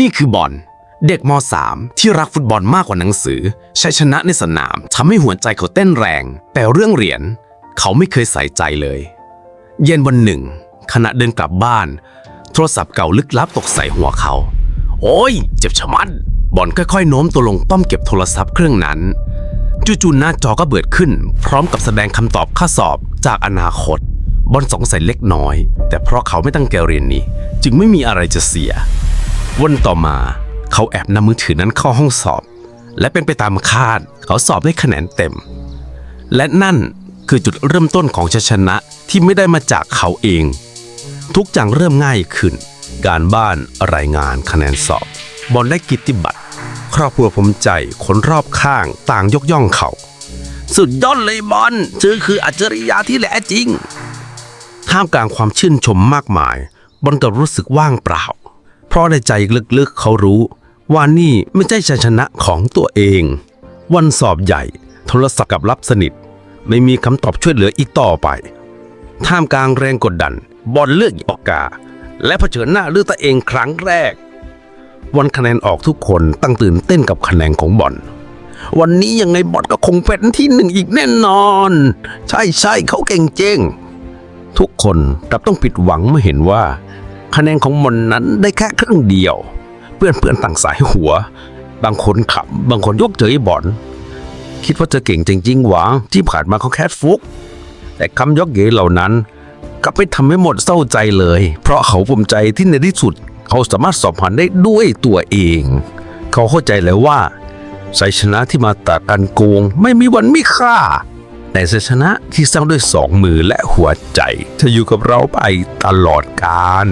นี่คือบอลเด็กม .3 ที่รักฟุตบอลมากกว่าหนังสือ ชัยชนะในสนามทำให้หัวใจเขาเต้นแรง แต่เรื่องเหรียญเขาไม่เคยใส่ใจเลย เย็นวันหนึ่ง ขณะเดินกลับบ้าน โทรศัพท์เก่าลึกลับตกใส่หัวเขา โอ้ย เจ็บชะมัด บอลค่อยๆโน้มตัวลงป้อมเก็บโทรศัพท์เครื่องนั้น จู่ๆหน้าจอก็เบิดขึ้น พร้อมกับแสดงคำตอบข้อสอบจากอนาคต บอลสงสัยเล็กน้อย แต่เพราะเขาไม่ตั้งใจเรียนนี้ จึงไม่มีอะไรจะเสีย วันต่อมาเขาแอบนำมือถือนั้นเข้าห้องสอบ และเป็นไปตามคาดเขาสอบได้คะแนนเต็ม และนั่นคือจุดเริ่มต้นของชัยชนะที่ไม่ได้มาจากเขาเอง ทุกอย่างเริ่มง่ายขึ้น การบ้านรายงานคะแนนสอบ บอลได้กิตติบัตร ครอบครัวภูมิใจคนรอบข้างต่างยกย่องเขา สุดยอดเลยบอลเธอคืออัจฉริยะที่แท้จริงท่ามกลางความชื่นชมมากมาย บอลกลับรู้สึกว่างเปล่า ราะในใจลึกๆเขารู้ ว่านี่ไม่ใช่ชัยชนะของตัวเอง วันสอบใหญ่ โทรศัพท์กับรับสนิท ไม่มีคำตอบช่วยเหลืออีกต่อไป ท่ามกลางแรงกดดัน บอลเลือกออกกา และเผชิญหน้าเลือกตัวเองครั้งแรก วันคะแนนออกทุกคนตั้งตื่นเต้นกับคะแนนของบอลวันนี้ยังไงบอลก็คงเป็นที่หนึ่งอีกแน่นอน ใช่ใช่เขาเก่งเจงทุกคนกลับต้องผิดหวังเมื่อเห็นว่า คะแนนของมนนั้นได้แค่ครึ่งเดียว เพื่อนเพื่อนๆต่างสายหัว บางคนขำบางคนยกเจยบอลคิดว่าเธอเก่งจริงๆหวังที่ผ่านมาเขาแค่ฟุก แต่คำยกเยเหล่านั้นกลับไม่ทำให้หมดเศร้าใจเลย เพราะเขาภูมิใจที่ในที่สุด เขาสามารถสอบผ่านได้ด้วยตัวเอง เขาเข้าใจแล้วว่าชัยชนะที่มาตัดการโกงไม่มีวันมีค่าแต่ชัยชนะที่สร้างด้วยสองมือและหัวใจจะอยู่กับเราไปตลอดกาล